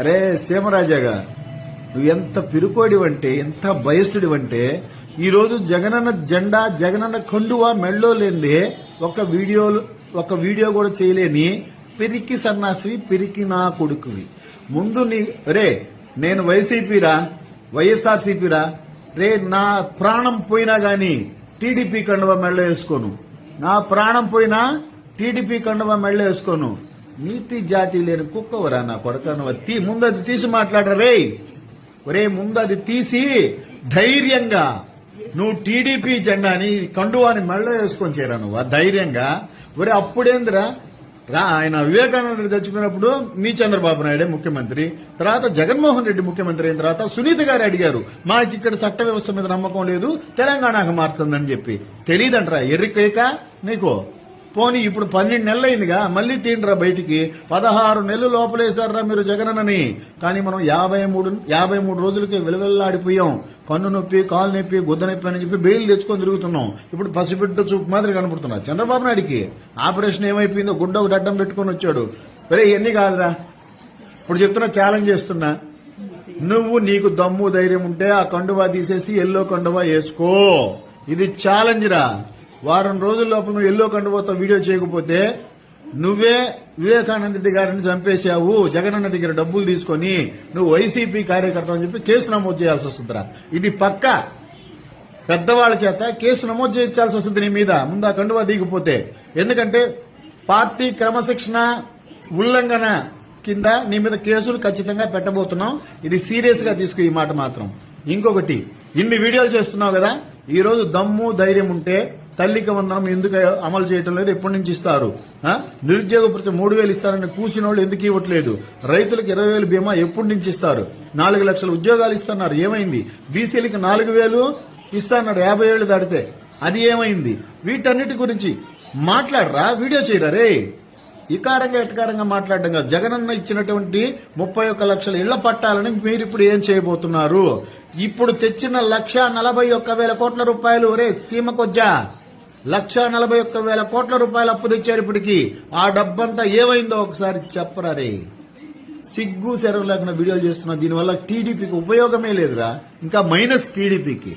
అరే సీమరాజాగా నువ్వు ఎంత పిరుకోడివంటే ఎంత భయస్తుడివంటే ఈరోజు జగనన్న జెండా జగనన్న కండువా మెళ్ళో లేని ఒక వీడియో ఒక వీడియో కూడా చేయలేని పిరికి సన్నాసి పిరికి నా కొడుకువి. ముందు నీ రే నేను వైసీపీరా వైఎస్ఆర్సీపీరా రే నా ప్రాణం పోయినా గాని టీడీపీ కండువా మెళ్ళ వేసుకోను. నా ప్రాణం పోయినా టీడీపీ కండువా మెళ్ళ వేసుకోను. నీతి జాతి లేని కుక్కవరా నా కొడక తీ ముందు అది తీసి మాట్లాడరే ఒరే ముందు అది తీసి ధైర్యంగా నువ్వు టీడీపీ జెండాని కండువాని మెళ్ళ వేసుకొని చేరా నువ్వు ధైర్యంగా. ఒరే అప్పుడేందిరా? రా ఆయన వివేకానంద చచ్చిపోయినప్పుడు మీ చంద్రబాబు నాయుడే ముఖ్యమంత్రి తర్వాత జగన్మోహన్ రెడ్డి ముఖ్యమంత్రి అయిన తర్వాత సునీత గారు అడిగారు మాకు ఇక్కడ చట్ట వ్యవస్థ మీద నమ్మకం లేదు తెలంగాణకు మార్చందని చెప్పి. తెలియదంటరా ఎర్రికేక నీకు? పోనీ ఇప్పుడు పన్నెండు నెలలు అయిందిగా మళ్ళీ తీండ్రా బయటికి. పదహారు నెలలు లోపలేశారా మీరు జగనన్నని. కానీ మనం యాభై మూడు యాభై మూడు రోజులకి విలువెల్లాడిపోయాం. కన్ను నొప్పి కాలు నొప్పి గుద్ద నొప్పి అని చెప్పి బెయిల్ తెచ్చుకొని తిరుగుతున్నాం. ఇప్పుడు పసిబిడ్డ చూపు మాదిరి కనపడుతున్నా చంద్రబాబు నాయుడికి ఆపరేషన్ ఏమైపోయిందో గుడ్డ ఒకటి అడ్డం పెట్టుకొని వచ్చాడు. ఒరే ఇవన్నీ కాదురా. ఇప్పుడు చెప్తున్నా ఛాలెంజ్ చేస్తున్నా. నువ్వు నీకు దమ్ము ధైర్యం ఉంటే ఆ కండువా తీసేసి ఎల్లో కండువా వేసుకో. ఇది ఛాలెంజ్ రా. వారం రోజుల లోపల నువ్వు ఎల్లో కండువాతో వీడియో చేయకపోతే నువ్వే వివేకానంద రెడ్డి గారిని చంపేశావు. జగనన్న దగ్గర డబ్బులు తీసుకొని నువ్వు వైసీపీ కార్యకర్త అని చెప్పి కేసు నమోదు చేయాల్సి వస్తుందిరా. ఇది పక్క. పెద్దవాళ్ళ చేత కేసు నమోదు చేయించాల్సి వస్తుంది నీ మీద. ముందు ఆ కండువా దిగిపోతే. ఎందుకంటే పార్టీ క్రమశిక్షణ ఉల్లంఘన కింద నీ మీద కేసులు ఖచ్చితంగా పెట్టబోతున్నాం. ఇది సీరియస్గా తీసుకు ఈ మాట మాత్రం. ఇంకొకటి ఇన్ని వీడియోలు చేస్తున్నావు కదా ఈ రోజు దమ్ము ధైర్యం ఉంటే తల్లికి వందనం ఎందుకు అమలు చేయటం లేదు? ఎప్పటి నుంచి ఇస్తారు? నిరుద్యోగ ప్రతి మూడు వేలు ఇస్తారని కూసిన వాళ్ళు ఎందుకు ఇవ్వట్లేదు? రైతులకు ఇరవై వేలు బీమా ఎప్పటి నుంచి ఇస్తారు? నాలుగు లక్షల ఉద్యోగాలు ఇస్తున్నారు. ఏమైంది? బీసీలకి నాలుగు వేలు ఇస్తాన్నాడు యాభై ఏళ్ళు దాటితే అది ఏమైంది? వీటన్నిటి గురించి మాట్లాడరా? వీడియో చేయరా రే? ఇకారంగా ఎటకారంగా మాట్లాడడం కాదు. జగనన్న ఇచ్చినటువంటి ముప్పై ఒక్క లక్షల ఇళ్ళ పట్టాలని మీరు ఇప్పుడు ఏం చేయబోతున్నారు? ఇప్పుడు తెచ్చిన లక్ష నలభై ఒక్క వేల కోట్ల రూపాయలు రే సీమకొజ్జా. లక్ష నలభై ఒక్క వేల కోట్ల రూపాయలు అప్పు తెచ్చారు ఇప్పటికి. ఆ డబ్బంతా ఏమైందో ఒకసారి చెప్పరా రే. సిగ్గు సెరవు లేకుండా వీడియోలు చేస్తున్నా. దీనివల్ల టీడీపీకి ఉపయోగమే లేదురా. ఇంకా మైనస్ టీడీపీకి.